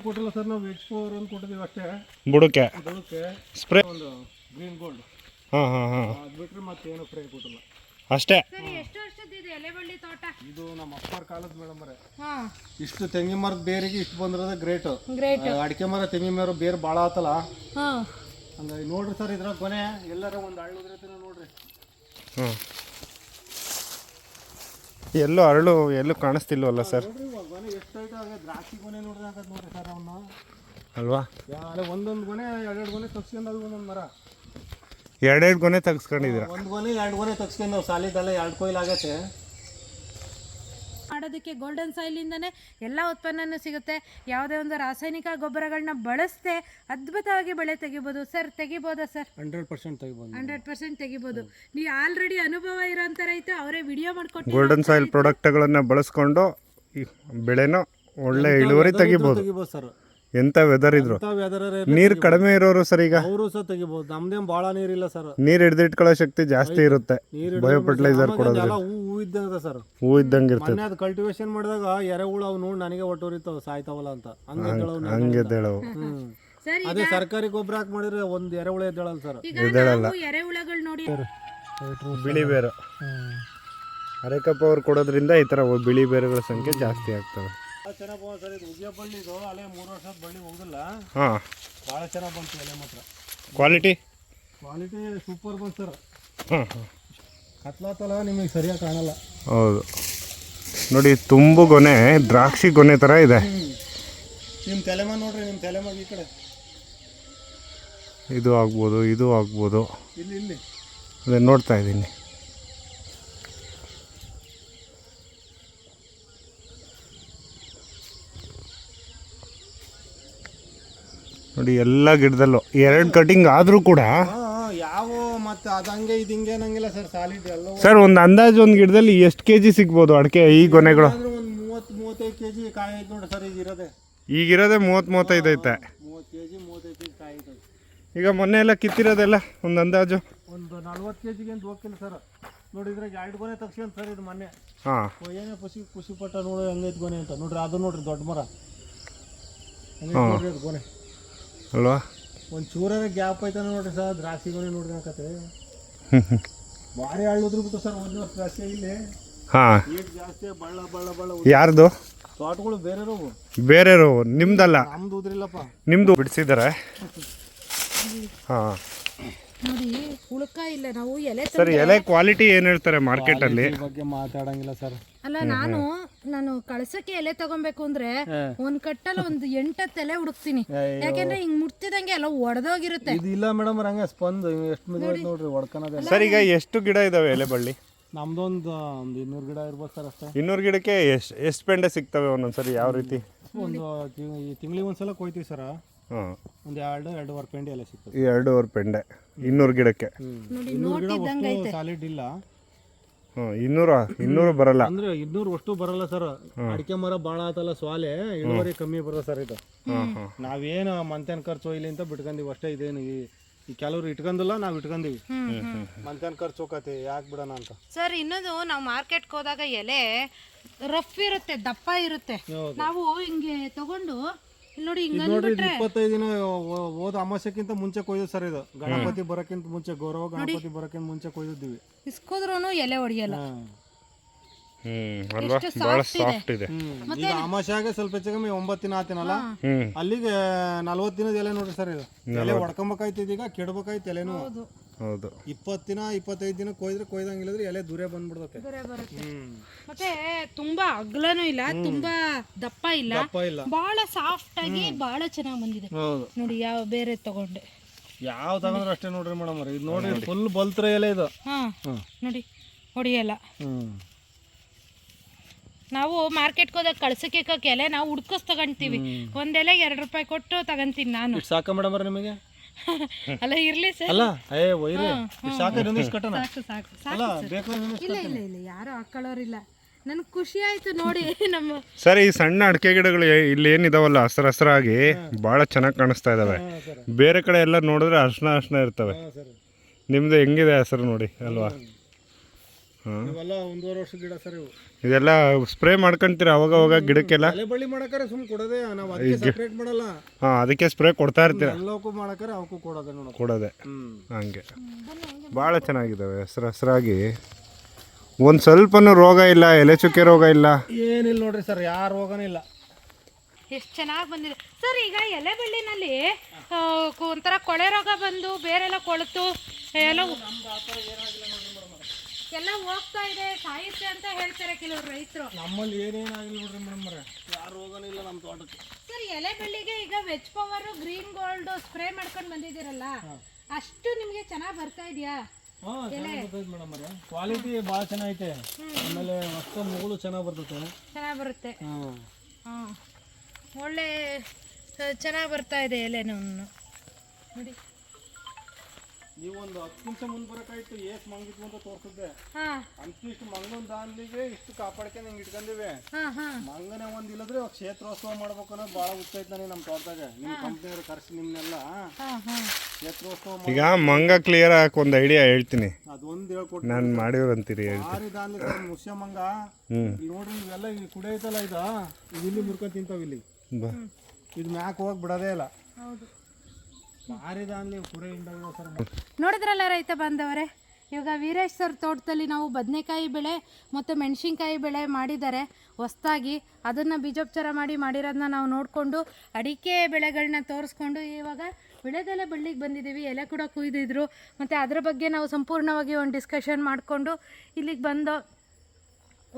ಏನು ಕೊಟ್ಟಿಲ್ಲ ಸರ್ ನಾವು ಎಚ್ ಫೋರ್ ಒಂದು ಕೊಟ್ಟಿದ್ದೀವಿ ಅಷ್ಟೇ. ಬುಡಕ್ಕೆ. ಅದಕ್ಕೆ ಸ್ಪ್ರೇ ಒಂದು ಗ್ರೀನ್ ಗೋಲ್ಡ್ ಹಾಂ ಹಾಂ ಹಾಂ. ಅದು ಬಿಟ್ಟರೆ ಮತ್ತೇನು ಫ್ರೈ ಕೊಟ್ಟಿಲ್ಲ. ಅಷ್ಟೇ. ಸರಿ ಎಷ್ಟು ವರ್ಷದಿದೆ ಎಲೆಬಳ್ಳಿ ತೋಟ? ಇದು ನಮ್ಮ ಅಪ್ಪರ ಕಾಲದ ಮೇಡಮ್ ಅವರೇ. ಹಾ. ಇಷ್ಟು ತೆಂಗಿನ ಮರದ ಬೇರಿಗೆ ಇಷ್ಟು ಬಂದ್ರದ ಗ್ರೇಟ್ ಗ್ರೇಟ್ ಅಡಿಕೆ ಮರ ತೆಂಗಿನ ಮರ ಬೇರೆ ಭಾಳ ಆತಲ್ಲ. ಹಾ. ಹಂಗಾಗಿ ನೋಡ್ರಿ ಸರ್ ಇದ್ರ ಕೊನೆ ಎಲ್ಲರ ಒಂದು ಹಳ್ಳುದ್ರತಿನ ನೋಡ್ರಿ. ಹ್ಮ್. ಎಲ್ಲೂ ಅರಳು ಎಲ್ಲೂ ಕಾಣಿಸ್ತಿಲ್ವಲ್ಲ ಸರ್? ದ್ರಾಕ್ಷಿ ಗೊನೆ ನೋಡ್ರಿ ಹಾಕದ್ ನೋಡ್ರಿ ಸರ್ ಅವನ್ನ ಅಲ್ವಾ? ಅಲ್ಲೇ ಒಂದೊಂದು ಗೊನೆ ಎರಡೆರಡು ಗೊನೆ ತಗ್ಸ್ಕೊಂಡಾಗ ಒಂದೊಂದು ಮರ. ಎರಡೆರಡು ಗೊನೆ ತೆಗ್ಸ್ಕೊಂಡಿದ್ದೀರ? ಒಂದು ಗೊನೆ ಎರಡು ಗೊನೆ ತಗ್ಸ್ಕೊಂಡವು ಸಾಲಿದಲ್ಲ ಎರಡು ಕೊಯ್ಲು ಆಗತ್ತೆ. ಮಾಡೋದಕ್ಕೆ ಗೋಲ್ಡನ್ ಸಾಯಿಲಿಂದನೇ ಎಲ್ಲ ಉತ್ಪನ್ನನೂ ಸಿಗುತ್ತೆ. ಯಾವುದೇ ಒಂದು ರಾಸಾಯನಿಕ ಗೊಬ್ಬರಗಳನ್ನ ಬಳಸದೆ ಅದ್ಭುತವಾಗಿ ಬೆಳೆ ತೆಗಿಬೋದು. ಸರ್ ತೆಗಿಬೋದಾ ಸರ್ ಹಂಡ್ರೆಡ್ ಪರ್ಸೆಂಟ್ ತೆಗಿಬೋದು. ಹಂಡ್ರೆಡ್ ಪರ್ಸೆಂಟ್ ತೆಗಿಬೋದು. ನೀವು ಆಲ್ರೆಡಿ ಅನುಭವ ಇರೋಂಥ ರೈತ ಅವರೇ ವಿಡಿಯೋ ಮಾಡ್ಕೊಂಡು ಗೋಲ್ಡನ್ ಸಾಯಿಲ್ ಪ್ರಾಡಕ್ಟ್ಗಳನ್ನು ಬಳಸ್ಕೊಂಡು ಬೆಳೆನೋ ಒಳ್ಳೆ ಇಳುವರಿ ತೆಗಿಬೋದು. ತೆಗಿಬೋದು ಸರ್. ಎಂಥ ವೆದರ್ ಇದ್ರು. ನೀರ್ ನೀರು ಕಡಿಮೆ ಇರೋರು ಸರ್ ಈಗ? ಅವರು ಸಹ ತೆಗಿಬೋದು. ನಮ್ದೇನ್ ಭಾಳ ನೀರಿಲ್ಲ ಸರ್. ನೀರು ಹಿಡಿದಿಟ್ಕೊಳ್ಳೋ ಶಕ್ತಿ ಜಾಸ್ತಿ ಇರುತ್ತೆ. ಬಯೋ ಫರ್ಟಿಲೈಸರ್ ಕೊಡೋದು ಎಲ್ಲ ಹೂ ಹೂ ಇದ್ದಂಗೆ ಸರ್. ಹೂ ಇದ್ದಂಗೆ ಇರ್ತದೆ. ಮೊನ್ನೆ ಅದು ಕಲ್ಟಿವೇಶನ್ ಮಾಡಿದಾಗ ಎರೆಹುಳು ಅವು ನೋಡಿ ನನಗೆ ಒಟ್ಟೋರಿತಾವ ಸಾಯ್ತಾವಲ್ಲ ಅಂತ. ಹಂಗೆ ಎದ್ದೇಳವು ಹಂಗೆ ಎದ್ದೇಳವು. ಹ್ಮ್. ಸರ್ ಅದೇ ಸರ್ಕಾರಿ ಗೊಬ್ಬರ ಹಾಕಿ ಮಾಡಿದ್ರೆ ಒಂದ್ ಎರೆಹುಳು ಎದ್ದೇಳಲ್ಲ ಸರ್. ಈಗ ನಾವು ಎರೆಹುಳಗಳು ನೋಡಿ ಬಿಳಿ ಬೇರು. ಅರೆಕಪ್ಪ ಅವ್ರು ಕೊಡೋದ್ರಿಂದ ಈ ಥರ ಬಿಳಿ ಬೇರುಗಳ ಸಂಖ್ಯೆ ಜಾಸ್ತಿ ಆಗ್ತವೆ. ಚೆನ್ನಾಗಿ ಸರ್ ಇದು ಉಗಿಯ ಬಳ್ಳಿ ಇದು ಅಲ್ಲೇ ಮೂರು ವರ್ಷದ ಬಳ್ಳಿ ಹೋಗೋದಿಲ್ಲ. ಹಾಂ. ಭಾಳ ಚೆನ್ನಾಗಿ ಬಂತು ಅಲೆ ಮಾತ್ರ. ಕ್ವಾಲಿಟಿ ಕ್ವಾಲಿಟಿ ಸೂಪರ್ ಬಂತು ಸರ್. ಹಾಂ ಹಾಂ. ಕತ್ಲಾತಲ್ಲ ನಿಮಗೆ ಸರಿಯಾಗಿ ಕಾಣಲ್ಲ. ಹೌದು. ನೋಡಿ ತುಂಬು ಗೊನೆ ದ್ರಾಕ್ಷಿ ಗೊನೆ ಥರ ಇದೆ. ನಿಮ್ಮ ತಲೆಮ ನೋಡ್ರಿ ನಿಮ್ಮ ತಲೆಮಾಗ ಈ ಕಡೆ. ಇದು ಆಗ್ಬೋದು ಇದು ಆಗ್ಬೋದು. ಇಲ್ಲಿ ಇಲ್ಲಿ. ಅದೇ ನೋಡ್ತಾ ಇದ್ದೀನಿ. ನೋಡಿ ಎಲ್ಲ ಗಿಡದಲ್ಲೂ. ಎರಡು ಕಟಿಂಗ್ ಆದರೂ ಕೂಡ ಯಾವ ಮತ್ತೆ ಅದು ಹಂಗೆ ಇದು ಹಿಂಗೆ ಅನ್ನಂಗಿಲ್ಲ ಸರ್ ಸಾಲಿಡ್ ಎಲ್ಲ. ಸರ್ ಒಂದು ಅಂದಾಜು ಒಂದು ಗಿಡದಲ್ಲಿ ಎಷ್ಟು ಕೆ ಜಿ ಸಿಗ್ಬೋದು ಅಡಿಕೆ ಈ ಗೊನೆಗಳು? ಒಂದು ಮೂವತ್ತು ಮೂವತ್ತೈದು ಕೆ ಜಿ ಕಾಯಿ ಐತೆ ನೋಡಿ ಸರ್ ಈಗ ಇರೋದೆ. ಈಗಿರೋದೇ ಮೂವತ್ತು ಮೂವತ್ತೈದು ಐತೆ. ಮೂವತ್ತು ಕೆ ಜಿ ಮೂವತ್ತೈದು ಕೆ ಜಿ ಕಾಯಿ ಐತೆ ಈಗ ಮೊನ್ನೆ ಎಲ್ಲ ಕಿತ್ತಿರೋದೆಲ್ಲ ಒಂದು ಅಂದಾಜು? ಒಂದು ನಲ್ವತ್ತು ಕೆ ಜಿಗೆ ಅಂತ ಹೋಗ್ತಿಲ್ಲ ಸರ್ ನೋಡಿದ್ರೆ ಎರಡು ಗೊನೆ ತಗ್ಸ್ಕೊಂಡ್ ಸರ್ ಇದು ಮೊನ್ನೆ. ಹಾಂ. ಏನೇ ಖುಷಿ ಖುಷಿ ಪಟ್ಟ ನೋಡಿ ಹಂಗೈತೆ ಗೊನೆ ಅಂತ. ನೋಡ್ರಿ ಅದು ನೋಡ್ರಿ ದೊಡ್ಡ ಮರ. ಹಂಗೈತೆ ನೋಡ್ರಿ ಅದು ಗೊನೆ. ಅಲ್ವಾ? ಒಂದು ಚೂರಾರ ಗ್ಯಾಪ್ ಐತಾನೆ ನೋಡ್ರಿ ಸರ್ ದ್ರಾಕ್ಷಿಗಳೇ ನೋಡ್ರಿ ಹಾಕತ್ತೆ ಭಾರಿ ಹಳ್ಳಿದ್ರು ಬಿಟ್ಟು ಸರ್ ಒಂದು ವರ್ಷ ದ್ರಾಕ್ಷಿ ಇಲ್ಲಿ. ಹಾಂ. ಜಾಸ್ತಿ ಬಳ್ಳ ಬಳ್ಳ ಬಳ್ಳ ಯಾರ್ದು? ತೋಟಗಳು ಬೇರೆ ಬೇರೆಯವರು ನಿಮ್ದಲ್ಲ? ನಮ್ದು ಉದ್ರಿಲ್ಲಪ್ಪ. ನಿಮ್ಮದು ಬಿಡಿಸಿದ್ದಾರೆ ಹಾಂ. ನೋಡಿ ಉಳ್ಕ ಇಲ್ಲ ನಾವು ಎಲೆ ಸರ್ ಎಲೆ ಕ್ವಾಲಿಟಿ ಏನು ಹೇಳ್ತಾರೆ ಮಾರ್ಕೆಟ್ ಅಲ್ಲಿ? ಬಗ್ಗೆ ಮಾತಾಡಂಗಿಲ್ಲ ಸರ್. ಅಲ್ಲ ನಾನು ನಾನು ಕಳಸಕ್ಕೆ ಎಲೆ ತಗೊಬೇಕು ಅಂದ್ರೆ ಒಂದ್ ಕಟ್ಟಲ್ಲಿ ಒಂದ್ ಎಂಟತ್ ಎಲೆ ಹುಡುಕ್ತೀನಿ. ಯಾಕೆಂದ್ರೆ ಹಿಂಗ್ ಮುಟ್ತಿದಂಗೆ ಎಲ್ಲ ಒಡೆದೋಗಿರುತ್ತೆ. ಇದು ಇಲ್ಲ ಮೇಡಮ್ ಹಂಗೆ ಸ್ಪಂದ್ ಎಷ್ಟು ಮಿದು ನೋಡ್ರಿ ಒಡ್ಕನದ ಸರ್ ಈಗ ಎಷ್ಟು ಗಿಡ ಇದಾವೆ ಎಲೆ ಬಳ್ಳಿ? ನಮ್ದೊಂದು ಒಂದು ಇನ್ನೂರು ಗಿಡ ಇರ್ಬೋದು ಸರ್ ಅಷ್ಟೇ. ಇನ್ನೂರು ಗಿಡಕ್ಕೆ ಎಷ್ಟು ಎಷ್ಟು ಪೆಂಡೆ ಸಿಗ್ತವೆ ಒಂದೊಂದ್ಸರಿ ಯಾವ ರೀತಿ? ಒಂದು ತಿಂಗಳಿಗೆ ಒಂದ್ಸಲ ಕೊಯ್ತೀವಿ ಸರ್. ಹಾಂ ಒಂದು ಎರಡು ಎರಡೂವರೆ ಪೆಂಡೆ ಎಲ್ಲ ಸಿಗ್ತದೆ. ಈ ಎರಡೂವರೆ ಪೆಂಡೆ. ಇನ್ನೂರು ಗಿಡಕ್ಕೆ. ನೋಡಿ ಇನ್ನೂರು ಗಿಡ ಸಾಲಿಡ್ ಇಲ್ಲ. ಹ್ಞೂ ಇನ್ನೂರು ಇನ್ನೂರು ಬರಲ್ಲ. ಅಂದ್ರೆ ಇನ್ನೂರು ಅಷ್ಟು ಬರಲ್ಲ ಸರ್. ಅಡಿಕೆ ಮರ ಭಾಳ ಆತಲ್ಲ ಸ್ವಾಲೆ ಇಳುವರಿ ಕಮ್ಮಿ ಬರೋದು ಸರ್ ಇದು. ನಾವೇನು ಮಂತೇನ್ ಖರ್ಚು ಇಲ್ಲಿ ಅಂತ ಬಿಟ್ಕೊಂಡಿವಿ ಅಷ್ಟೇ ಇದೇನು ಈ ಈ ಕೆಲವ್ರು ಇಟ್ಕೊಂಡಿಲ್ಲ ನಾವು ಇಟ್ಕೊಂಡಿವಿ ಮಂತೇನ್ ಖರ್ಚು ಹೋಗತ್ತೆ ಯಾಕೆ ಬಿಡೋಣ ಅಂತ. ಸರ್ ಇನ್ನೊಂದು ನಾವು ಮಾರ್ಕೆಟ್ಗೆ ಹೋದಾಗ ಎಲೆ ರಫ್ ಇರುತ್ತೆ ದಪ್ಪ ಇರುತ್ತೆ. ನಾವು ಹಿಂಗೆ ತಗೊಂಡು ನೋಡಿ ಹಿಂಗ ನೋಡ್ರಿ ಇದು ಇಪ್ಪತ್ತೈದು ದಿನ ಹೋದ ಅಮಾವಾಸ್ಯಕ್ಕಿಂತ ಮುಂಚೆ ಕೊಯ್ದು ಸರ್ ಇದು. ಗಣಪತಿ ಬರಕ್ಕಿಂತ ಮುಂಚೆ ಗೌರವ ಗಣಪತಿ ಬರಕ್ಕಿಂತ ಮುಂಚೆ ಕೊಯ್ದಿದ್ವಿ ಇಸ್ಕೋದ್ರೂ ಎಲೆ ಹೊಡಿಯಲ್ಲ ಅಲ್ವಾ? ಸಾಫ್ಟ್ ಇದೆ. ಈಗ ಅಮಾವಾಸ್ಯಾಗೆ ಸ್ವಲ್ಪ ಹೆಚ್ಚು ಕಮ್ಮಿ ಒಂಬತ್ತು ದಿನ ಆತೇನಲ್ಲ? ಅಲ್ಲಿಗೆ ನಲ್ವತ್ತು ದಿನದ ಎಲೆ ನೋಡ್ರಿ ಸರ್ ಇದು. ಎಲೆ ಹೊಡ್ಕೊಂಬೇಕಾಯ್ತು ಇದೀಗ ಕೆಡ್ಬೇಕಾಯ್ತು ಎಲೆನು. ಹೌದು. ಇಪ್ಪತ್ತು ದಿನ ಇಪ್ಪತ್ತೈದು ದಿನ ಕೊಯ್ದ್ರೆ ಕೊಯ್ದಂಗಿಲ್ಲದ್ರೆ ಎಲೆ ದೂರ ಬಂದ್ಬಿಡ್ತೈತೆ. ದೂರ ಬರುತ್ತೆ. ಮತ್ತೆ ತುಂಬಾ ಅಗ್ಲನೂ ಇಲ್ಲ ತುಂಬಾ ದಪ್ಪ ಇಲ್ಲ. ದಪ್ಪ ಇಲ್ಲ. ಬಹಳ ಸಾಫ್ಟ್ ಆಗಿ ಬಹಳ ಚೆನ್ನಾಗಿ ಬಂದಿದೆ. ಹೌದು. ನೋಡಿ ಯಾವ ಬೇರೆ ತಗೊಂಡೆ. ಯಾವ ತಗೊಂಡ್ರು ಅಷ್ಟೇ ನೋಡ್ರಿ ಮೇಡಮ್ ಇದು ನೋಡಿ ಫುಲ್ ಬಲ್ತ್ರ ಎಲೆ ಇದು. ಹಾ ನೋಡಿ ಹೊಡಿಯಲ್ಲ. ಹ್ಮ್. ನಾವು ಮಾರ್ಕೆಟ್ ಹೋದಾಗ ಕಳ್ಸಕ್ಕೆ ಎಲೆ ನಾವು ಹುಡ್ಕೋಸ್ ತಗೊಂತೀವಿ. ಒಂದ್ ಎಲೆಗೆ ಎರಡು ರೂಪಾಯಿ ಕೊಟ್ಟು ತಗೊಂತೀನಿ ನಾನು. ಇಷ್ಟು ಸಾಕ ಮೇಡಮ್ ನಿಮಗೆ? ಅಲ್ಲ ಇರ್ಲಿ ಸರ್. ಅಲ್ಲ ಏ ಒಯ್ರಿ ಸಾಕು ಇನ್ನೊಂದಿಷ್ಟು ಕಟ್ಟಣ. ಸಾಕು ಸಾಕು ಸಾಕು ಅಲ್ಲ ಬೇಕಾದ್ರೆ ಇಲ್ಲ ಇಲ್ಲ ಇಲ್ಲ ಯಾರು ಹಾಕೊಳ್ಳೋರಿಲ್ಲ. ನನ್ಗೆ ಖುಷಿ ಆಯ್ತು ನೋಡಿ ನಮ್ಮ ಸರ್ ಈ ಸಣ್ಣ ಅಡಿಕೆ ಗಿಡಗಳು ಏ- ಇಲ್ಲಿ ಏನಿದಾವಲ್ಲ ಹಸ್ರ ಹಸ್ರಾಗಿ ಭಾಳ ಚೆನ್ನಾಗಿ ಕಾಣಿಸ್ತಾ ಇದಾವೆ. ಬೇರೆ ಕಡೆ ಎಲ್ಲ ನೋಡಿದ್ರೆ ಅರ್ಶನ ಅರ್ಶನ ಇರ್ತವೆ. ನಿಮ್ದು ಹೆಂಗಿದೆ ಹೆಸರು ನೋಡಿ ಅಲ್ವಾ? ಇವೆಲ್ಲ ಒಂದೂವರೆ ವರ್ಷ ಗಿಡ ಸರ್ ಇವು. ಇದೆಲ್ಲ ಸ್ಪ್ರೇ ಮಾಡ್ಕೊಂತೀರ ಅವಾಗ ಅವಾಗ ಗಿಡಕ್ಕೆಲ್ಲ? ತಲೆ ಬಳ್ಳಿ ಮಾಡಕ್ರೆ ಸುಮ್ ಕೊಡೋದೇ ನಾವು ಅದಕ್ಕೆ ಸಪ್ರೇಟ್ ಮಾಡಲ್ಲ. ಹಾಂ ಅದಕ್ಕೆ ಸ್ಪ್ರೇ ಕೊಡ್ತಾ ಇರ್ತೀರ? ಎಲ್ಲವಕ್ಕೂ ಮಾಡಕರೆ ಅವಕ್ಕೂ ಕೊಡೋದೇ ನೋಡೋದು ಕೊಡೋದೆ. ಹಂಗೆ. ಭಾಳ ಚೆನ್ನಾಗಿದ್ದಾವೆ ಹೆಸ್ರು ಹೆಸ್ರಾಗಿ. ಒಂದು ಸ್ವಲ್ಪನೂ ರೋಗ ಇಲ್ಲ ಎಲೆ ಚುಕ್ಕೆ ರೋಗ ಇಲ್ಲ? ಏನಿಲ್ಲ ನೋಡ್ರಿ ಸರ್ ಯಾವ ರೋಗನೂ ಇಲ್ಲ. ಎಷ್ಟು ಚೆನ್ನಾಗಿ ಬಂದಿದೆ. ಸರ್ ಈಗ ಎಲೆ ಬಳ್ಳಿನಲ್ಲಿ ಆ, ಕು- ಒಂಥರ ಕೊಳೆ ರೋಗ ಬಂದು ಬೇರೆಲ್ಲ ಕೊಳೆತು ಎಲ್ಲ ಎಲ್ಲ ಹೋಗ್ತಾ ಇದೆ. ಸಾಯುತ್ತೆ ಅಂತ ಹೇಳ್ತಾರೆ ಕೆಲವರು ರೈತರು. ನಮ್ಮಲ್ಲಿ ಏನೇನಾಗಿಲ್ಲ ನೋಡ್ರಿ ಮೇಡಮ್ ಯಾರು ಹೋಗೋನಿಲ್ಲ ಇಲ್ಲ ನಮ್ಮ ತೋಟಕ್ಕೆ. ಸರ್ ಎಲೆ ಬೆಳ್ಳಿಗೆ ಈಗ veg power green gold spray ಮಾಡ್ಕೊಂಡು ಬಂದಿದ್ದೀರಲ್ಲ ಅಷ್ಟು ನಿಮಗೆ ಚೆನ್ನಾಗಿ ಬರ್ತಾ ಇದೆಯಾ? ಹಾಂ ಮೇಡಮ್ ಅವ್ರೆ. ಕ್ವಾಲಿಟಿ ಭಾಳ ಚೆನ್ನಾಗೈತೆ. ಆಮೇಲೆ ಅಷ್ಟು ಮುಗುಳು ಚೆನ್ನಾಗಿ ಬರ್ತೈತೆ. ಚೆನ್ನಾಗಿ ಬರುತ್ತೆ. ಹಾಂ. ಹಾಂ. ಒಳ್ಳೆ ಚೆನ್ನಾಗಿ ಬರ್ತಾ ಇದೆ ಎಲೆನೂ. ನೋಡಿ. ನೀವು ಒಂದು ಹತ್ತು ನಿಮಿಷ ಮುಂದೆ ಬರೋಕ್ಕಾಯ್ತು ಏಸ್ ಮಂಗಿದ್ವು ಅಂತ ತೋರಿಸಿದ್ದೆ. ಅಂತ ಇಷ್ಟು ಮಂಗನ ದಾನ್ಲಿಗೆ ಇಷ್ಟು ಕಾಪಾಡ್ಕೊಂಡ್ ಹಿಂಗ್ ಇಟ್ಕೊಂಡಿವೆ. ಮಂಗನೆ ಒಂದ್ ಇಲ್ಲದ್ರೆ ಕ್ಷೇತ್ರೋತ್ಸವ ಮಾಡ್ಬೇಕು ಅನ್ನೋದು ಭಾಳ ಉತ್ತೈತೆ ನನಗೆ ನಮ್ಮ ತೋಟದಾಗ. ನಿಮ್ ಕಂಪ್ನಿಯವ್ರು ಕರೆಸಿ ಹಾಂ ಕ್ಷೇತ್ರೋತ್ಸವ ಈಗ ಮಂಗ ಕ್ಲಿಯರ್ ಹಾಕಿ ಒಂದು ಐಡಿಯಾ ಹೇಳ್ತೀನಿ. ಅದೊಂದು ಹೇಳ್ಕೊಟ್ಟು ನಾನು ಮಾಡಿವ್ರಂತೀರಿ ಭಾರಿ ದಾನ್ಲಿ ಮುಷ್ಯ ಮಂಗ. ನೋಡ್ರಿ ಇವೆಲ್ಲ ಈ ಕುಡಿಯೈತಲ್ಲ ಇದು? ಇದು ಇಲ್ಲಿ ಮುರ್ಕೊಂಡು ತಿಂತಾವ ಇಲ್ಲಿ. ಬಾ. ಇದು ಮ್ಯಾಕ್ ಹೋಗಿ ಬಿಡೋದೇ ಇಲ್ಲ ಹೌದು ಭಾರಿ ದಾನ್ಲಿ ಕುರೆ ಹಿಂಡಾಗ ಸರ್ ನೋಡಿದ್ರಲ್ಲ ರೈತ ಬಾಂಧವರೇ? ಇವಾಗ ವೀರೇಶ್ ಸರ್ ತೋಟದಲ್ಲಿ ನಾವು ಬದನೆಕಾಯಿ ಬೆಳೆ ಮತ್ತು ಮೆಣಸಿನ್ಕಾಯಿ ಬೆಳೆ ಮಾಡಿದ್ದಾರೆ ಹೊಸ್ದಾಗಿ ಅದನ್ನು ಬೀಜೋಪಚಾರ ಮಾಡಿ ಮಾಡಿರೋದನ್ನ ನಾವು ನೋಡಿಕೊಂಡು ಅಡಿಕೆ ಬೆಳೆಗಳನ್ನ ತೋರಿಸ್ಕೊಂಡು ಇವಾಗ ಬೆಳೆದೆಲೆ ಬಳ್ಳಿಗೆ ಬಂದಿದ್ದೀವಿ, ಎಲೆ ಕೂಡ ಕುಯ್ದಿದ್ರು. ಮತ್ತು ಅದರ ಬಗ್ಗೆ ನಾವು ಸಂಪೂರ್ಣವಾಗಿ ಒಂದು ಡಿಸ್ಕಷನ್ ಮಾಡಿಕೊಂಡು ಇಲ್ಲಿಗೆ ಬಂದು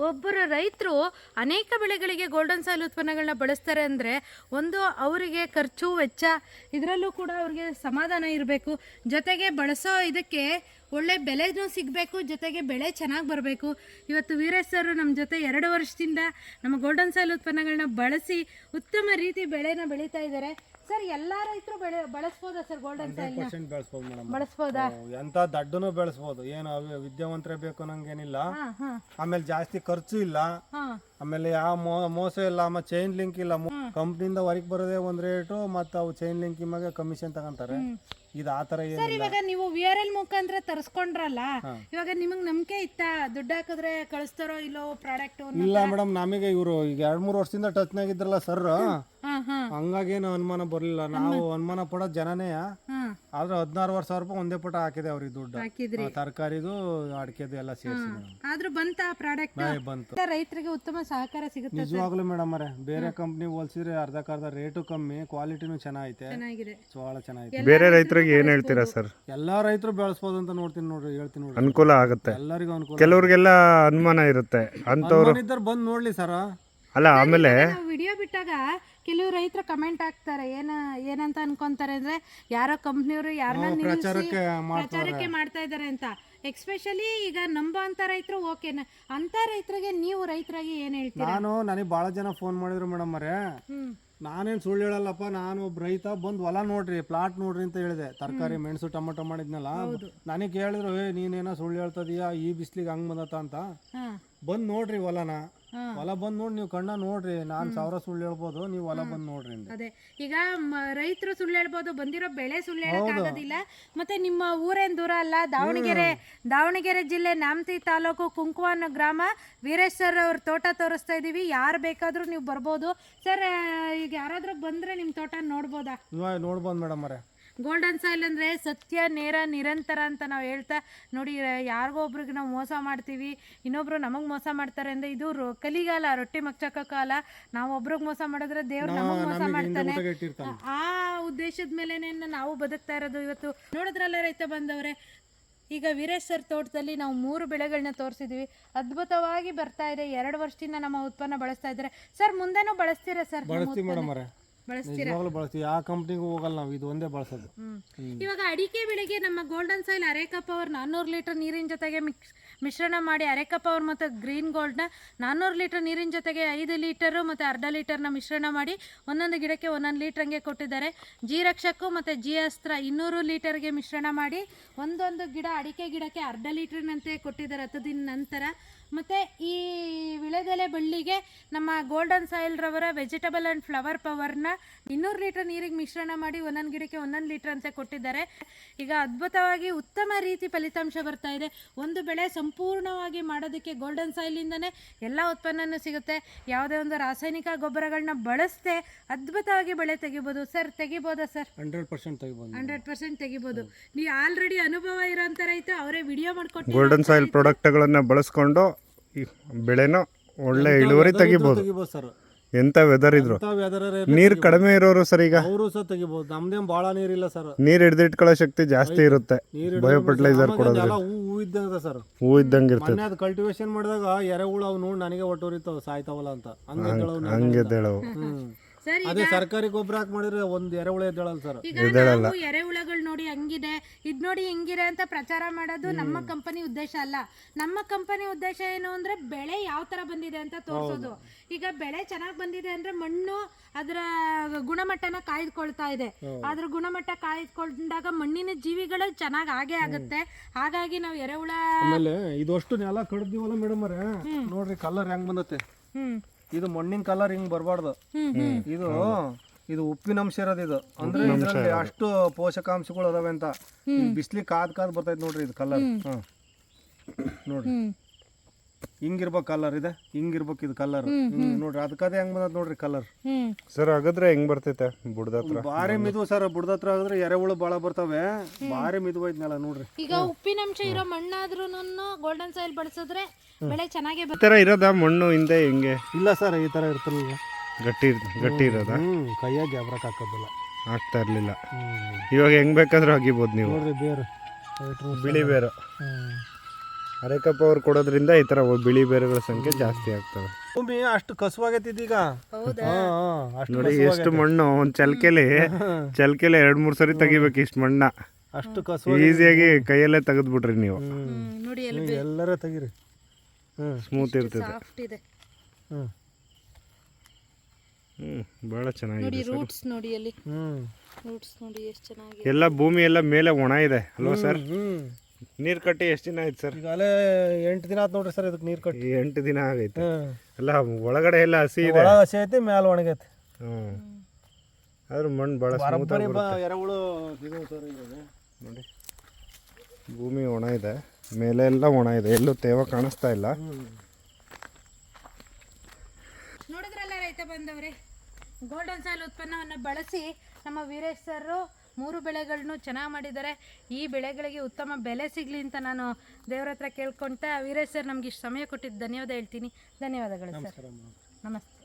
ಒಬ್ಬರು ರೈತರು ಅನೇಕ ಬೆಳೆಗಳಿಗೆ ಗೋಲ್ಡನ್ ಸಾಯಿಲ್ ಉತ್ಪನ್ನಗಳನ್ನ ಬಳಸ್ತಾರೆ ಅಂದರೆ ಒಂದು ಅವರಿಗೆ ಖರ್ಚು ವೆಚ್ಚ, ಇದರಲ್ಲೂ ಕೂಡ ಅವ್ರಿಗೆ ಸಮಾಧಾನ ಇರಬೇಕು. ಜೊತೆಗೆ ಬಳಸೋ ಇದಕ್ಕೆ ಒಳ್ಳೆ ಬೆಲೆನೂ ಸಿಗಬೇಕು, ಜೊತೆಗೆ ಬೆಳೆ ಚೆನ್ನಾಗಿ ಬರಬೇಕು. ಇವತ್ತು ವೀರೇಶ್ ಸರ್ ನಮ್ಮ ಜೊತೆ ಎರಡು ವರ್ಷದಿಂದ ನಮ್ಮ ಗೋಲ್ಡನ್ ಸಾಯಿಲ್ ಉತ್ಪನ್ನಗಳನ್ನ ಬಳಸಿ ಉತ್ತಮ ರೀತಿ ಬೆಳೆನ ಬೆಳೀತಾ ಇದ್ದಾರೆ. ಸರ್ ಎಲ್ಲಾ ರೈತರು ಬೆಳೆ ಬಳಸ್ಬೋದಾ ಸರ್ ಗೋಲ್ಡನ್ ಸಾಯಿಲ್ ಪರ್ಸೆಂಟ್ ಬೆಳೆಸ್ಬೋದು ಮೇಡಮ್. ಬಳಸ್ಬೋದಾ? ಎಂತ ದಡ್ಡನು ಬೆಳೆಸ್ಬೋದು. ಏನು ಅವಿ ವಿದ್ಯಾವಂತರೇ ಬೇಕು ಅನ್ನಂಗೇನಿಲ್ಲ ಹಾ ಹಾಂ. ಆಮೇಲೆ ಜಾಸ್ತಿ ಖರ್ಚು ಇಲ್ಲ. ಹಾಂ. ಆಮೇಲೆ ಯಾವ ಮೋ- ಮೋಸ ಇಲ್ಲ ಆಮೇಲೆ ಚೈನ್ ಲಿಂಕ್ ಇಲ್ಲ. ಕಂಪ್ನಿಯಿಂದ ಹೊರಗೆ ಬರೋದೇ ಒಂದ್ ರೇಟು ಮತ್ತೆ ಅವು ಚೈನ್ ಲಿಂಕ್ ಮಗ ಕಮಿಷನ್ ತಗೊಂತಾರೆ. ಇದು ಆ ಥರ ಸರ್ ಏನಿಲ್ಲ ಇವಾಗ ನೀವು ವಿ ಆರ್ ಎಲ್ ಮುಖಾಂತರ ತರಿಸ್ಕೊಂಡ್ರಲ್ಲ ಇವಾಗ ನಿಮಗೆ ನಂಬಿಕೆ ಇತ್ತಾ? ದುಡ್ಡು ಹಾಕಿದ್ರೆ ಕಳಿಸ್ತಾರೋ ಇಲ್ಲೋ ಪ್ರಾಡಕ್ಟ್ ಇಲ್ಲ ಮೇಡಮ್ ನಮಗೆ ಇವರು ಈಗ ಎರಡ್ ಮೂರು ವರ್ಷದಿಂದ ಟಚ್ನಾಗಿದ್ರಲ್ಲ ಸರ್ ಹಂಗಾಗೇನು ಅನುಮಾನ ಬರಲಿಲ್ಲ. ನಾವು ಅನುಮಾನ ಪಡೋದು ಜನನೇ ಆದ್ರೆ ಹದಿನಾರು ವರ್ಷ ಸಾವಿರ ರೂಪಾಯಿ ಒಂದೇ ಪಟ ಹಾಕಿದೆ ಅವ್ರಿಗೆ ದುಡ್ಡು. ತರಕಾರಿದು ಅಡಿಕೆದು ಎಲ್ಲ ಸೇರಿಸಿ ಆದ್ರೂ ಬಂತ ಪ್ರಾಡಕ್ಟ್ ಬಂತು. ರೈತರಿಗೆ ಉತ್ತಮ ಸಹಕಾರ ಸಿಗುತ್ತೆ ನಿಜವಾಗ್ಲೂ ಮೇಡಮ್ ಅವರೇ ಬೇರೆ ಕಂಪ್ನಿ ಹೋಲ್ಸಿದ್ರೆ ಅರ್ಧಕ್ಕರ್ಧ ರೇಟು ಕಮ್ಮಿ ಕ್ವಾಲಿಟಿನೂ ಚೆನ್ನಾಗೈತೆ. ಚೆನ್ನಾಗಿದೆ. ಭಾಳ ಚೆನ್ನಾಗೈತೆ. ಬೇರೆ ರೈತರಿಗೆ ಏನ್ ಹೇಳ್ತೀರಾ ಸರ್? ಎಲ್ಲಾ ರೈತರು ಬೆಳೆಸಬಹುದು ಅಂತ ನೋಡ್ತೀನಿ ನೋಡ್ರಿ ಹೇಳ್ತೀನಿ ನೋಡ್ರಿ. ಅನುಕೂಲ ಆಗುತ್ತೆ. ಎಲ್ಲರಿಗೂ ಅನುಕೂಲ ಕೆಲವ್ರಿಗೆಲ್ಲ ಅನುಮಾನ ಇರುತ್ತೆ. ಅಂತವ್ರು ಬಂದ್ ಬಂದು ನೋಡ್ಲಿ ಸರ್. ಅಲ್ಲ ಆಮೇಲೆ ವಿಡಿಯೋ ಬಿಟ್ಟಾಗ ಕೆಲವು ರೈತರು ಕಮೆಂಟ್ ಹಾಕ್ತಾರೆ ಏನ ಏನಂತ ಅನ್ಕೊಂತಾರೆ ಅಂದ್ರೆ ಯಾರೋ ಕಂಪ್ನಿಯವರು ಯಾರನ್ನ ನಿಲ್ಲಿಸಿ ಪ್ರಚಾರಕ್ಕೆ ಮಾಡ್ತಾ ಇದ್ದಾರೆ ಅಂತ. ಎಕ್ಸ್ಪೆಷಲಿ ಈಗ ನಂಬೋ ಅಂತ ರೈತರು ಓಕೆನ ಅಂತ ರೈತರಿಗೆ ನೀವು ರೈತರಾಗಿ ಏನ್ ಹೇಳ್ತೀರಾ? ನಾನು ನನಗೆ ಬಹಳ ಜನ ಫೋನ್ ಮಾಡಿದ್ರು ಮೇಡಮ್ ಅವರೇ. ನಾನೇನ್ ನಾನೇನು ಸುಳ್ಳು ಹೇಳಲ್ಲಪ್ಪ ನಾನು ಒಬ್ಬ ರೈತ ಬಂದ್ ಹೊಲ ನೋಡ್ರಿ ಪ್ಲಾಟ್ ನೋಡ್ರಿ ಅಂತ ಹೇಳಿದೆ. ತರಕಾರಿ ಮೆಣಸು ಟೊಮೊಟೊ ಮಾಡಿದ್ನಲ್ಲ ನನಗೆ ಹೇಳಿದ್ರು ಏ ನೀನೇನೋ ಸುಳ್ಳು ಹೇಳ್ತದೀಯಾ ಈ ಬಿಸ್ಲಿಗೆ ಹಂಗ್ ಬಂದತ ಅಂತ. ಬಂದ್ ಬಂದು ನೋಡ್ರಿ ಹೊಲನ. ಹೊಲ ಬಂದ್ ನೋಡಿ ನೀವು ಕಣ್ಣ ನೋಡ್ರಿ ನಾನ್ ಸಾವಿರ ಸುಳ್ಳು ಹೇಳ್ಬೋದು ನೀವು ಹೊಲ ಬಂದ್ ನೋಡ್ರಿ ಅಂದೆ. ಅದೇ. ಈಗ ರೈತರು ಸುಳ್ಳು ಹೇಳ್ಬೋದು ಬಂದಿರೋ ಬೆಳೆ ಸುಳ್ಳು ಹೇಳಕ್ಕಾಗೋದಿಲ್ಲ. ಮತ್ತೆ ನಿಮ್ಮ ಊರೇನ್ ದೂರ ಅಲ್ಲ ದಾವಣಗೆರೆ ದಾವಣಗೆರೆ ಜಿಲ್ಲೆ ನಾಮತಿ ತಾಲೂಕು ಕುಂಕುವನ ಗ್ರಾಮ. ವೀರೇಶ್ ಸರ್ ಅವ್ರ ತೋಟ ತೋರಿಸ್ತಾ ಇದೀವಿ. ಯಾರು ಬೇಕಾದ್ರೂ ನೀವು ಬರ್ಬೋದು. ಸರ್ ಈಗ ಯಾರಾದ್ರೂ ಬಂದ್ರೆ ನಿಮ್ಮ ತೋಟ ನೋಡ್ಬೋದಾ? ನೀವು ನೋಡ್ಬೋದು ಮೇಡಮ್ ಅವರೇ. ಗೋಲ್ಡನ್ ಸಾಯಿಲ್ ಅಂದರೆ ಸತ್ಯ ನೇರ ನಿರಂತರ ಅಂತ ನಾವು ಹೇಳ್ತಾ ನೋಡಿ ಯಾರಿಗೋ ಒಬ್ರಿಗೆ ನಾವು ಮೋಸ ಮಾಡ್ತೀವಿ ಇನ್ನೊಬ್ರು ನಮಗೆ ಮೋಸ ಮಾಡ್ತಾರೆ ಅಂದರೆ ಇದು ಕಲಿಗಾಲ ರೊಟ್ಟಿ ಮಗ್ಚಕ ಕಾಲ. ನಾವು ಒಬ್ರಿಗೆ ಮೋಸ ಮಾಡಿದ್ರೆ ದೇವ್ರು ನಮಗೆ ಮೋಸ ಮಾಡ್ತಾನೆ. ಆ ಉದ್ದೇಶದ ಮೇಲೇ ನಾವು ಬದುಕ್ತಾ ಇರೋದು ಇವತ್ತು. ನೋಡಿದ್ರಲ್ಲ ರೈತ ಬಂದವರೇ ಈಗ ವೀರೇಶ್ ಸರ್ ತೋಟದಲ್ಲಿ ನಾವು ಮೂರು ಬೆಳೆಗಳನ್ನ ತೋರಿಸಿದ್ವಿ. ಅದ್ಭುತವಾಗಿ ಬರ್ತಾ ಇದೆ. ಎರಡು ವರ್ಷದಿಂದ ನಮ್ಮ ಉತ್ಪನ್ನ ಬಳಸ್ತಾ ಇದ್ದಾರೆ. ಸರ್ ಮುಂದೆನೂ ಬಳಸ್ತೀರಾ ಸರ್? ಬಳಸ್ತೀವಿ ಮೇಡಮ್ ಅವರೇ. ಬಳಸ್ತೀರಾ? ನಿಜವಾಗ್ಲೂ ಬಳಸ್ತೀವಿ. ಯಾವ ಕಂಪ್ನಿಗೂ ಹೋಗಲ್ಲ ನಾವು. ಇದು ಒಂದೇ ಬಳಸೋದು. ಇವಾಗ ಅಡಿಕೆ ಬೆಳೆಗೆ ನಮ್ಮ ಗೋಲ್ಡನ್ ಸಾಯಿಲ್ ಅರೆಕ ಪವರ್ ನಾನ್ನೂರು ಲೀಟರ್ ನೀರಿನ ಜೊತೆಗೆ ಮಿಕ್ಸ್ ಮಿಶ್ರಣ ಮಾಡಿ ಅರೆಕ ಪವರ್ ಮತ್ತು ಗ್ರೀನ್ ಗೋಲ್ಡ್ನ ನಾನ್ನೂರು ಲೀಟರ್ ನೀರಿನ ಜೊತೆಗೆ ಐದು ಲೀಟರು ಮತ್ತು ಅರ್ಧ ಲೀಟರ್ನ ಮಿಶ್ರಣ ಮಾಡಿ ಒಂದೊಂದು ಗಿಡಕ್ಕೆ ಒಂದೊಂದು ಲೀಟ್ರಂಗೆ ಕೊಟ್ಟಿದ್ದಾರೆ. ಜಿ ರಕ್ಷಕು ಮತ್ತು ಜಿ ಅಸ್ತ್ರ ಇನ್ನೂರು ಲೀಟರ್ಗೆ ಮಿಶ್ರಣ ಮಾಡಿ ಒಂದೊಂದು ಗಿಡ ಅಡಿಕೆ ಗಿಡಕ್ಕೆ ಅರ್ಧ ಲೀಟರ್ನಂತೆ ಕೊಟ್ಟಿದ್ದಾರೆ. ಹತ್ತು ದಿನ ನಂತರ ಮತ್ತು ಈ ವಿಳೆದೆಲೆ ಬಳ್ಳಿಗೆ ನಮ್ಮ ಗೋಲ್ಡನ್ ಸಾಯಿಲ್ ರವರ ವೆಜಿಟಬಲ್ ಆ್ಯಂಡ್ ಫ್ಲವರ್ ಪವರ್ನ ಇನ್ನೂರು ಲೀಟರ್ ನೀರಿಗೆ ಮಿಶ್ರಣ ಮಾಡಿ ಒಂದೊಂದು ಗಿಡಕ್ಕೆ ಒಂದೊಂದು ಲೀಟರ್ ಅಂತ ಕೊಟ್ಟಿದ್ದಾರೆ. ಈಗ ಅದ್ಭುತವಾಗಿ ಉತ್ತಮ ರೀತಿ ಫಲಿತಾಂಶ ಬರ್ತಾ ಇದೆ. ಒಂದು ಬೆಳೆ ಸಂಪೂರ್ಣವಾಗಿ ಮಾಡೋದಕ್ಕೆ ಗೋಲ್ಡನ್ ಸಾಯಿಲಿಂದನೇ ಎಲ್ಲ ಉತ್ಪನ್ನನೂ ಸಿಗುತ್ತೆ. ಯಾವುದೇ ಒಂದು ರಾಸಾಯನಿಕ ಗೊಬ್ಬರಗಳನ್ನ ಬಳಸದೆ ಅದ್ಭುತವಾಗಿ ಬೆಳೆ ತೆಗಿಬೋದು. ಸರ್ ತೆಗಿಬೋದಾ ಸರ್? ಹಂಡ್ರೆಡ್ ಪರ್ಸೆಂಟ್ ತೆಗಿಬೋದು. ಹಂಡ್ರೆಡ್ ಪರ್ಸೆಂಟ್ ತೆಗಿಬೋದು. ನೀವು ಆಲ್ರೆಡಿ ಅನುಭವ ಇರೋಂಥ ರೈತ ಅವರೇ ವಿಡಿಯೋ ಮಾಡ್ಕೊಟ್ಟು ಗೋಲ್ಡನ್ ಸಾಯಿಲ್ ಪ್ರಾಡಕ್ಟ್ಗಳನ್ನು ಬಳಸ್ಕೊಂಡು ಈ ಬೆಳೆನ ಒಳ್ಳೆ ಇಳುವರಿ ತೆಗಿಬೋದು. ತೆಗಿಬೋದು ಸರ್. ಎಂಥ ವೆದರ್ ಇದ್ರು? ನೀರ್ ಕಡಿಮೆ ಇರೋರು ಸರ್ ಈಗ? ಅವರು ಸಹ ತೆಗಿಬೋದು. ನಮ್ದೇನ್ ಭಾಳ ನೀರಿಲ್ಲ ಸರ್. ನೀರು ಹಿಡಿದಿಟ್ಕೊಳ್ಳೋ ಶಕ್ತಿ ಜಾಸ್ತಿ ಇರುತ್ತೆ. ನೀರು ಬಯೋ ಫರ್ಟಿಲೈಸರ್ ಕೊಡೋದು ಎಲ್ಲ ಹೂ ಇದ್ದಂಗ ಸರ್. ಹೂ ಇದ್ದಂಗೆ ಇರ್ತದೆ. ಮೊನ್ನೆ ಅದು ಕಲ್ಟಿವೇಶನ್ ಮಾಡಿದಾಗ ಎರೆಹುಳು ಅವು ನೋಡಿ ನನಗೆ ಒಟ್ಟೋರಿತಾವ ಸಾಯ್ತಾವಲ್ಲ ಅಂತ. ಹಂಗೆ ಎದ್ದೇಳವು ನೆಲದಿಂದ. ಹಂಗೆ ಎದ್ದೇಳವು. ಹ್ಮ್. ಸರಿ ಅದೇ ಸರ್ಕಾರಿ ಗೊಬ್ಬರ ಹಾಕಿ ಮಾಡಿದ್ರೆ ಒಂದ್ ಎರೆಹುಳು ಎದ್ದೇಳಲ್ಲ ಸರ್. ಈಗ ನಾವು ಎರೆಹುಳಗಳು ಹಂಗಿದೆ? ಇದ್ ನೋಡಿ ಹಿಂಗಿದೆ ಅಂತ ಪ್ರಚಾರ ಮಾಡೋದು ನಮ್ಮ ಕಂಪನಿ ಉದ್ದೇಶ ಅಲ್ಲ. ನಮ್ಮ ಕಂಪನಿ ಉದ್ದೇಶ ಏನು ಅಂದ್ರೆ ಬೆಳೆ ಯಾವ ತರ ಬಂದಿದೆ ಅಂತ ತೋರಿಸೋದು. ಈಗ ಬೆಳೆ ಚೆನ್ನಾಗಿ ಬಂದಿದೆ ಅಂದ್ರೆ ಮಣ್ಣು ಅದರ ಗುಣಮಟ್ಟನ ಕಾಯ್ದುಕೊಳ್ತಾ ಇದೆ. ಅದ್ರ ಗುಣಮಟ್ಟ ಕಾಯ್ದುಕೊಂಡಾಗ ಮಣ್ಣಿನ ಜೀವಿಗಳು ಚೆನ್ನಾಗಿ ಆಗೇ ಆಗುತ್ತೆ. ಹಾಗಾಗಿ ನಾವು ಎರೆಹುಳ ಆಮೇಲೆ ಇದಷ್ಟು ನೆಲ ಕಡ್ದಿವಲ್ಲ ಮೇಡಮ್ ಅವ್ರೆ. ನೋಡ್ರಿ ಕಲರ್ ಹೆಂಗ್ ಬಂದತ್ತೆ ಹ್ಮ್. ಇದು ಮಣ್ಣಿನ ಕಲರ್ ಹಿಂಗ್ ಬರಬಾರ್ದು. ಇದು ಇದು ಉಪ್ಪಿನಂಶ ಇರೋದು ಇದು. ಅಂದ್ರೆ ಇದ್ರಲ್ಲಿ ಅಷ್ಟು ಪೋಷಕಾಂಶಗಳು ಅದಾವೆ ಅಂತ. ಬಿಸ್ಲಿ ಕಾದ್ ಕಾದ್ ಬರ್ತೈತೆ ನೋಡ್ರಿ ಇದು ಕಲರ್ ಹ್ಮ್. ನೋಡ್ರಿ. ಹಿಂಗಿರ್ಬೇಕು ಕಲರ್ ಇದೆ. ಹಿಂಗಿರ್ಬೇಕು ಇದು ಕಲರ್ ನೋಡ್ರಿ ಅದಕ್ಕದೇ ಹೆಂಗ್ ಬಂದದ ನೋಡ್ರಿ ಕಲರ್ ಸರ್ ಹಾಗಾದ್ರೆ ಹೆಂಗ್ ಬರ್ತೈತೆ ಬುಡದ ಹತ್ರ? ಬಾರಿ ಮಿದು ಸರ್ ಬುಡದತ್ರ ಹತ್ರ ಆಗಿದ್ರೆ ಎರೆಹುಳು ಬಾಳ ಬರ್ತವೆ. ಬಾರಿ ಮಿದು ಐತ್ನಲ್ಲ ನೋಡ್ರಿ. ಈಗ ಉಪ್ಪಿನಂಶ ಇರೋ ಮಣ್ಣಾದ್ರೂ ಗೋಲ್ಡನ್ ಸಾಯಿಲ್ ಬಳಸಿದ್ರೆ ಬೆಳೆ ಚೆನ್ನಾಗೇ ಈ ಇರೋದ ಇರೋದಾ ಮಣ್ಣು ಹಿಂದೆ ಹಿಂಗೆ? ಇಲ್ಲ ಸರ್ ಈ ತರ ಇರ್ತಲ್ಲ. ಗಟ್ಟಿ ಗಟ್ಟಿ ಇರೋದಾ? ಹ್ಮ್ ಕೈಯಾಗಿ ಗ್ಯಾಬ್ರಕ್ ಹಾಕೋದಿಲ್ಲ. ಆಗ್ತಾ ಇರಲಿಲ್ಲ. ಹ್ಮ್. ಇವಾಗ ಹೆಂಗ್ ಬೇಕಾದ್ರೂ ಆಗಿಬೋದು ನೀವು. ನೋಡ್ರಿ ಬೇರು. ಬಿಳಿ ಬೇರು. ಹ್ಮ್. ಅರೆಕಪ್ಪ ಅವ್ರು ಕೊಡೋದ್ರಿಂದ ಈ ಥರ ಬಿಳಿ ಬೇರುಗಳ ಸಂಖ್ಯೆ ಜಾಸ್ತಿ ಆಗ್ತವೆ. ಭೂಮಿ ಅಷ್ಟು ಕಸುವಾಗೈತಿದೀಗ ಹೌದಾ? ಹಾ, ಹಾ, ಅಷ್ಟು ನೋಡಿ ಎಷ್ಟು ಮಣ್ಣು ಒಂದು ಚಲ್ಕೆಲಿ ಚಲ್ಕೆಲಿ ಎರಡು ಮೂರು ಸರಿ ತೆಗಿಬೇಕು ಇಷ್ಟು ಮಣ್ಣ. ಅಷ್ಟು ಕಸು ಈಸಿಯಾಗಿ ಕೈಯಲ್ಲೇ ತೆಗೆದ್ಬಿಟ್ರಿ ನೀವು. ಹ್ಮ್, ನೋಡಿ ಎಲ್ಲಿ ಎಲ್ಲರೂ ತೆಗೀರಿ. ಹ್ಮ್. ಸ್ಮೂತ್ ಇರ್ತದೆ ಸಾಫ್ಟ್ ಇದೆ. ಹ್ಮ್. ಹ್ಮ್ ಭಾಳ ಚೆನ್ನಾಗಿದೆ ನೋಡಿ ರೂಟ್ಸ್ ನೋಡಿ ಅಲ್ಲಿ. ಹ್ಮ್. ರೂಟ್ಸ್ ನೋಡಿ ಎಷ್ಟು ಚೆನ್ನಾಗಿ ಎಲ್ಲ ಭೂಮಿ ಎಲ್ಲ ಮೇಲೆ ಒಣ ಇದೆ ಅಲ್ವಾ ಸರ್? ನೀರ್ ನೀರು ಕಟ್ಟಿ ಎಷ್ಟು ದಿನ ಆಯ್ತು ಸರ್? ಈಗ ಅಲ್ಲೇ ಎಂಟು ದಿನ ಆಯ್ತು ನೋಡ್ರಿ ಸರ್ ಇದಕ್ಕೆ ನೀರು ಕಟ್ಟಿ. ಎಂಟು ದಿನ ಆಗೈತೆ. ಹ್ಮ್ ಅಲ್ಲ ಒಳಗಡೆ ಎಲ್ಲ ಹಸಿ ಇದೆ. ಹಸಿ ಐತಿ ಮ್ಯಾಲ ಒಣಗೈತಿ. ಹ್ಞೂ ಆದ್ರೆ ಮಣ್ಣು ಭಾಳ ಸ್ಮೂತ್ ಬರೀ ಬ ಎರೆಹುಳು ಇದು ಸರ್ ಇರೋದು ನೋಡಿ. ಭೂಮಿ ಒಣ ಇದೆ. ಮೇಲೆ ಎಲ್ಲ ಒಣ ಇದೆ. ಎಲ್ಲೂ ತೇವ ಕಾಣಿಸ್ತಾ ಇಲ್ಲ. ನೋಡಿದ್ರಲ್ಲ ರೈತ ಬಂದವರೇ? ಗೋಲ್ಡನ್ ಸಾಯಿಲ್ ಉತ್ಪನ್ನವನ್ನು ಬಳಸಿ ನಮ್ಮ ವೀರೇಶ್ ಸರ್ ಮೂರು ಬೆಳೆಗಳನ್ನು ಚೆನ್ನಾಗಿ ಮಾಡಿದ್ದಾರೆ. ಈ ಬೆಳೆಗಳಿಗೆ ಉತ್ತಮ ಬೆಲೆ ಸಿಗಲಿ ಅಂತ ನಾನು ದೇವರ ಹತ್ರ ಕೇಳ್ಕೊಂತ ವೀರೇಶ್ ಸರ್ ನಮ್ಗೆ ಇಷ್ಟು ಸಮಯ ಕೊಟ್ಟಿದ್ದು. ಧನ್ಯವಾದ ಹೇಳ್ತೀನಿ. ಧನ್ಯವಾದಗಳು ಸರ್. ನಮಸ್ತೆ.